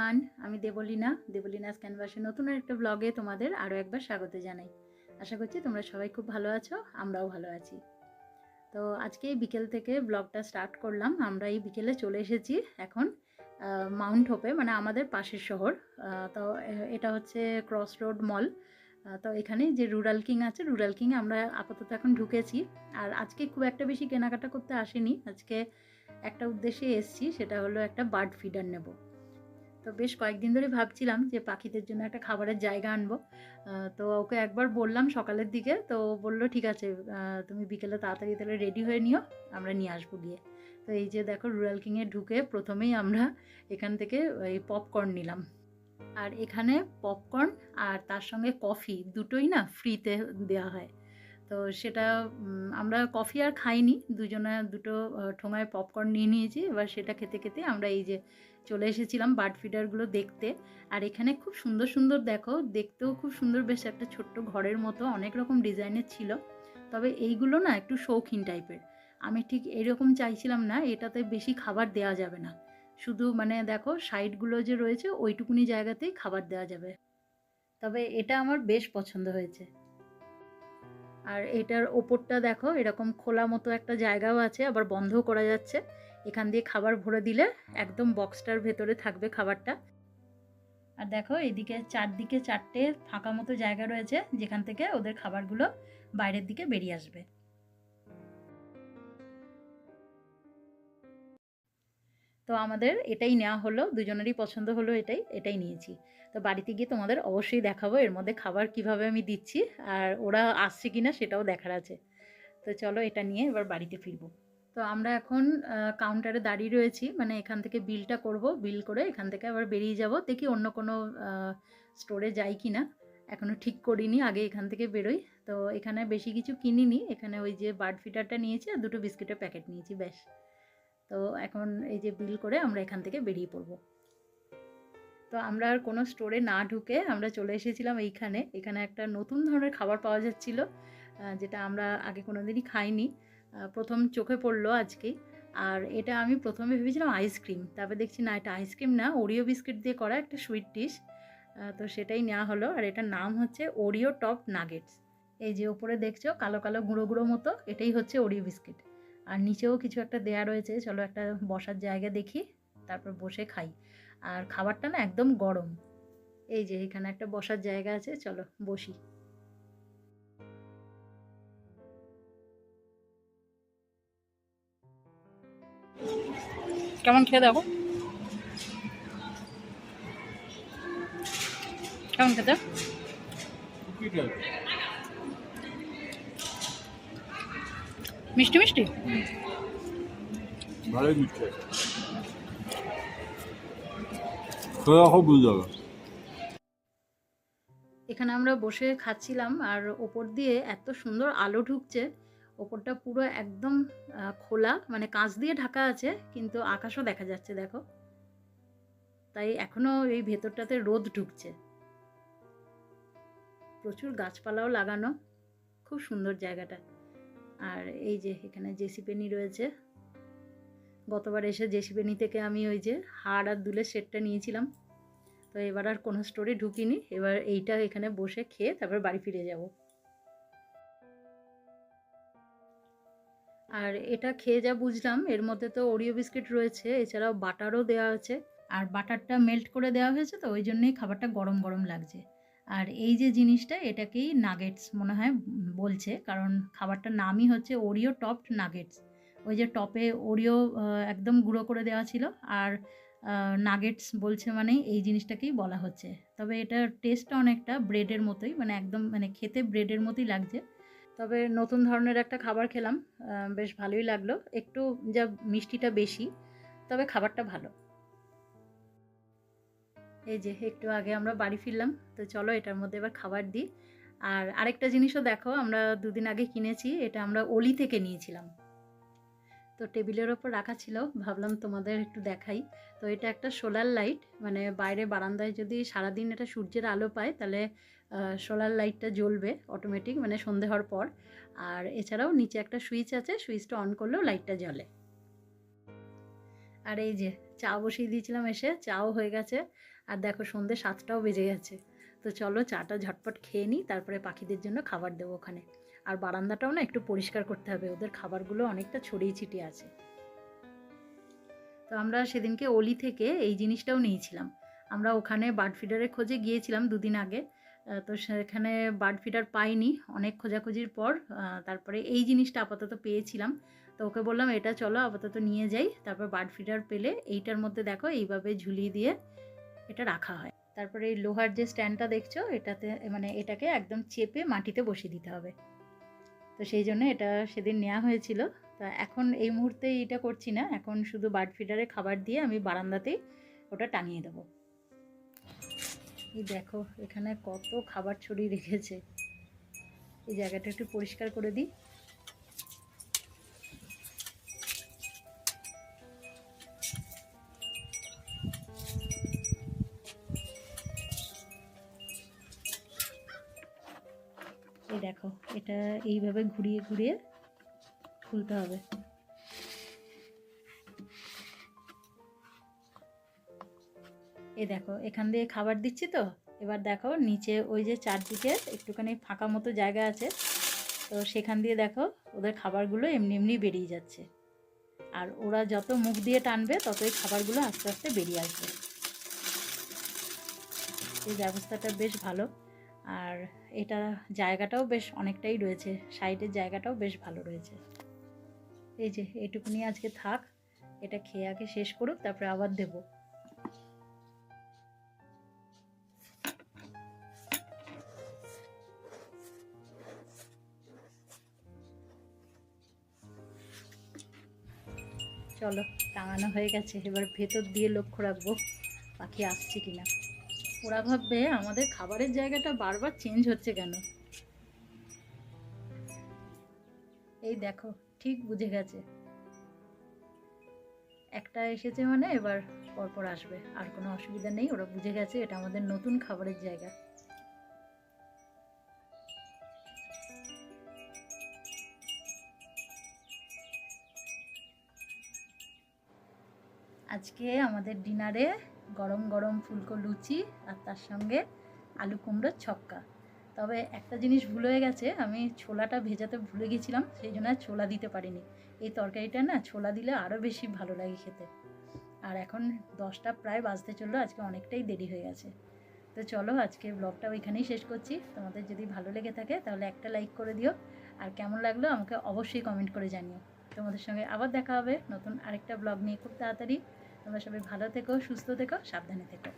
Everyone আমি দেবলীনা, দেবলীনাস ক্যানভাসের নতুন একটা ব্লগে তোমাদের আরও একবার স্বাগত জানাই। আশা করছি তোমরা সবাই খুব ভালো আছো, আমরাও ভালো আছি। তো আজকে বিকেল থেকে ব্লগটা স্টার্ট করলাম, আমরা এই বিকেলে চলে এসেছি এখন মাউন্ট হোপে মানে আমাদের পাশের শহর। তো এটা হচ্ছে ক্রস রোড মল তো এখানে যে রুরাল কিং আছে রুরাল কিংয়ে আমরা আপাতত এখন ঢুকেছি। আর আজকে খুব একটা বেশি কেনাকাটা করতে আসিনি। আজকে একটা উদ্দেশ্যে এসেছি, সেটা হলো একটা বার্ড ফিডার নেব। তো বেশ কয়েকদিন ধরে ভাবছিলাম যে পাখিদের জন্য একটা খাবারের জায়গা আনব। তো ওকে একবার বললাম সকালের দিকে, তো বলল, ঠিক আছে তুমি বিকেলে তাড়াতাড়ি তাহলে রেডি হয়ে নিও, আমরা নিয়ে আসব গিয়ে। তো এই যে দেখো রুরাল কিংয়ে ঢুকে প্রথমেই আমরা এখান থেকে এই পপকর্ন নিলাম। আর এখানে পপকর্ন আর তার সঙ্গে কফি দুটোই না ফ্রিতে দেওয়া হয়। তো সেটা আমরা কফি আর খাইনি, দুজনে দুটো ঠোঙায় পপকর্ন নিয়ে নিয়েছি। এবার সেটা খেতে খেতে আমরা এই যে চলে এসেছিলাম বার্ড ফিডারগুলো দেখতে। আর এখানে খুব সুন্দর সুন্দর দেখো, দেখতেও খুব সুন্দর বেশ একটা ছোট্ট ঘরের মতো, অনেক রকম ডিজাইনের ছিল। তবে এইগুলো না একটু শৌখিন টাইপের। আমি ঠিক এরকম চাইছিলাম না, এটাতে বেশি খাবার দেওয়া যাবে না। শুধু মানে দেখো, সাইডগুলো যে রয়েছে, ওইটুকুনি জায়গাতেই খাবার দেওয়া যাবে। তবে এটা আমার বেশ পছন্দ হয়েছে। আর এটার ওপরটা দেখো, এরকম খোলা মতো একটা জায়গাও আছে, আবার বন্ধও করা যাচ্ছে। এখান দিয়ে খাবার ভরে দিলে একদম বক্সটার ভেতরে থাকবে খাবারটা। আর দেখো এদিকে চারদিকে চারটে ফাঁকা মতো জায়গা রয়েছে যেখান থেকে ওদের খাবারগুলো বাইরের দিকে বেরিয়ে আসবে। তো আমাদের এটাই নেওয়া হলো দুজনেরই পছন্দ হলো এটাই এটাই নিয়েছি। তো বাড়িতে গিয়ে তোমাদের অবশ্যই দেখাবো এর মধ্যে খাবার কীভাবে আমি দিচ্ছি আর ওরা আসছে কিনা সেটাও দেখার আছে। তো চলো এটা নিয়ে এবার বাড়িতে ফিরবো। তো আমরা এখন কাউন্টারে দাঁড়িয়ে রয়েছি। মানে এখান থেকে বিলটা করব, বিল করে এখান থেকে আবার বেরিয়ে যাব। দেখি অন্য কোনো স্টোরে যাই কি না। এখনও ঠিক করিনি, আগে এখান থেকে বেরোই। তো এখানে বেশি কিছু কিনিনি। এখানে ওই যে বার্ড ফিটারটা নিয়েছি আর দুটো বিস্কিটের প্যাকেট নিয়েছি, ব্যাস। তো এখন এই যে বিল করে আমরা এখান থেকে বেরিয়ে পড়ব। তো আমরা আর কোনো স্টোরে না ঢুকে আমরা চলে এসেছিলাম এইখানে। এখানে একটা নতুন ধরনের খাবার পাওয়া যাচ্ছিল যেটা আমরা আগে কোনো দিনই খাইনি। প্রথম চোখে পড়ল আজকেই আর এটা আমি প্রথমে ভেবেছিলাম আইসক্রিম। তারপরে দেখছি না, এটা আইসক্রিম না, ওরিও বিস্কিট দিয়ে করা একটা সুইট ডিশ তো সেটাই নেওয়া হলো। আর এটার নাম হচ্ছে ওরিও টপ নাগেটস। এই যে ওপরে দেখছ, কালো কালো গুঁড়ো গুঁড়ো মতো, এটাই হচ্ছে ওরিও বিস্কিট। আর নিচেও কিছু একটা দেয়া রয়েছে, চলো একটা বসার জায়গা দেখি, তারপর বসে খাই। আর খাবারটা না একদম গরম। এই যে এখানে একটা বসার জায়গা আছে, চলো বসি। কেমন খেয়ে দেখো কেমন খেতে? মিষ্টি মিষ্টি? ভালোই এখানে আমরা বসে খাচ্ছিলাম আর ওপর দিয়ে এত সুন্দর আলো ঢুকছে ওপরটা পুরো একদম খোলা মানে কাঁচ দিয়ে ঢাকা আছে, কিন্তু আকাশও দেখা যাচ্ছে, দেখো। তাই এখনও এই ভেতরটাতে রোদ ঢুকছে। প্রচুর গাছপালাও লাগানো, খুব সুন্দর জায়গাটা। আর এই যে এখানে জেসি পেনি রয়েছে। গতবার এসে জেসি পেনি থেকে আমি ওই যে হাড় আর দুলের সেটটা নিয়েছিলাম। তো এবার আর কোনো স্টোরে ঢুকিনি। এবার এইটা এখানে বসে খেয়ে তারপর বাড়ি ফিরে যাব। আর এটা খেয়ে যা বুঝলাম, এর মধ্যে তো ওরিও বিস্কিট রয়েছে, এছাড়াও বাটারও দেওয়া আছে। আর বাটারটা মেল্ট করে দেওয়া হয়েছে তো, ওই জন্যই খাবারটা গরম গরম লাগছে। আর এই যে জিনিসটা, এটাকেই নাগেটস মনে হয় বলছে, কারণ খাবারটার নামই হচ্ছে ওরিও টপড নাগেটস ওই যে টপে ওরিও একদম গুঁড়ো করে দেওয়া ছিল, আর নাগেটস বলছে মানে এই জিনিসটাকেই বলা হচ্ছে। তবে এটার টেস্টটা অনেকটা ব্রেডের মতোই মানে একদম মানে খেতে ব্রেডের মতোই লাগছে। তবে নতুন ধরনের একটা খাবার খেলাম বেশ ভালোই লাগল। একটু যা মিষ্টিটা বেশি, তবে খাবারটা ভালো। এই যে, একটু আগে আমরা বাড়ি ফিরলাম, তো চলো এটার মধ্যে এবার খাবার দিই। আর আরেকটা জিনিসও দেখো, আমরা দুদিন আগে কিনেছি, এটা আমরা অলি থেকে নিয়েছিলাম। তো টেবিলের ওপর রাখা ছিল, ভাবলাম তোমাদের একটু দেখাই। তো এটা একটা সোলার লাইট মানে বাইরে বারান্দায় যদি সারাদিন এটা সূর্যের আলো পায়, তাহলে সোলার লাইটটা জ্বলবে অটোমেটিক মানে সন্ধে হওয়ার পর। আর এছাড়াও নিচে একটা সুইচ আছে, সুইচটা অন করলেও লাইটটা জ্বলে। আর এই যে চা বসিয়ে দিয়েছিলাম এসে, চাও হয়ে গেছে। আর দেখো সন্ধে সাতটাও বেজে গেছে। তো চলো চাটা ঝটপট খেয়ে নিই, তারপরে পাখিদের জন্য খাবার দেবো ওখানে। আর বারান্দাটাও না একটু পরিষ্কার করতে হবে, ওদের খাবারগুলো অনেকটা ছড়িয়ে ছিটিয়ে আছে। তো আমরা সেদিনকে অলি থেকে এই জিনিসটাও নিয়েছিলাম। আমরা ওখানে বার্ড ফিডারের খোঁজে গিয়েছিলাম দুদিন আগে। তো সেখানে বার্ড ফিডার পাইনি। অনেক খোঁজাখুঁজির পর তারপরে এই জিনিসটা আপাতত পেয়েছিলাম। তো ওকে বললাম, এটা চলো, আপাতত নিয়ে যাই। তারপর বার্ড ফিডার পেলে এইটার মধ্যে দেখো, এইভাবে ঝুলিয়ে দিয়ে এটা রাখা হয়। তারপরে এই লোহার যে স্ট্যান্ডটা দেখছ, এটাতে মানে এটাকে একদম চেপে মাটিতে বসিয়ে দিতে হবে। তো সেই জন্য এটা সেদিন নেওয়া হয়েছিল। তা এখন এই মুহূর্তে এটা করছি না। এখন শুধু বার্ড ফিডারে খাবার দিয়ে আমি বারান্দাতেই ওটা টাঙিয়ে দেবো। এই দেখো, এখানে কত খাবার ছড়িয়ে রেখেছে। এই জায়গাটা একটু পরিষ্কার করে দিই। এই দেখো, এটা এইভাবে ঘুরিয়ে ঘুরিয়ে খুলতে হবে। এই দেখো, এখান দিয়ে খাবার দিচ্ছি তো। এবার দেখো, নিচে ওই যে চারদিকে একটুখানি ফাঁকা মতো জায়গা আছে। তো সেখান দিয়ে দেখো, ওদের খাবারগুলো এমনি এমনি বেরিয়ে যাচ্ছে। আর ওরা যত মুখ দিয়ে টানবে, ততই খাবারগুলো আস্তে আস্তে বেরিয়ে আসবে। এই ব্যবস্থাটা বেশ ভালো। আর এটা জায়গাটাও বেশ অনেকটাই রয়েছে। সাইডের জায়গাটাও বেশ ভালো রয়েছে। এই যে, এটুকুনি আজকে থাক। এটা খেয়ে আগে শেষ করুক, তারপরে আবার দেবো। চলো, টাঙানো হয়ে গেছে। এবার ভেতর দিয়ে লক্ষ্য রাখব পাখি আসছে কিনা। ওরা ভাববে আমাদের খাবারের জায়গাটা বারবার চেঞ্জ হচ্ছে কেন? এই দেখো, ঠিক বুঝে গেছে। একটা এসেছে মানে এবার পরপর আসবে। আর কোনো অসুবিধা নেই, ওরা বুঝে গেছে এটা আমাদের নতুন খাবারের জায়গা। আজকে আমাদের ডিনারে গরম গরম ফুলকো লুচি আর তার সঙ্গে আলু কুমড়োর ছক্কা। তবে একটা জিনিস ভুল হয়ে গেছে, আমি ছোলাটা ভেজাতে ভুলে গেছিলাম, সেই জন্য ছোলা দিতে পারিনি। এই তরকারিটা না, ছোলা দিলে আরও বেশি ভালো লাগে খেতে। আর এখন দশটা প্রায় বাজতে চলল, আজকে অনেকটাই দেরি হয়ে গেছে। তো চলো, আজকে ব্লগটা ওইখানেই শেষ করছি। তোমাদের যদি ভালো লেগে থাকে, তাহলে একটা লাইক করে দিও। আর কেমন লাগল আমাকে অবশ্যই কমেন্ট করে জানিও। তোমাদের সঙ্গে আবার দেখা হবে নতুন আরেকটা ব্লগ নিয়ে খুব তাড়াতাড়ি। তোমরা সবাই ভালো থেকো সুস্থ থেকো সাবধানে থেকো।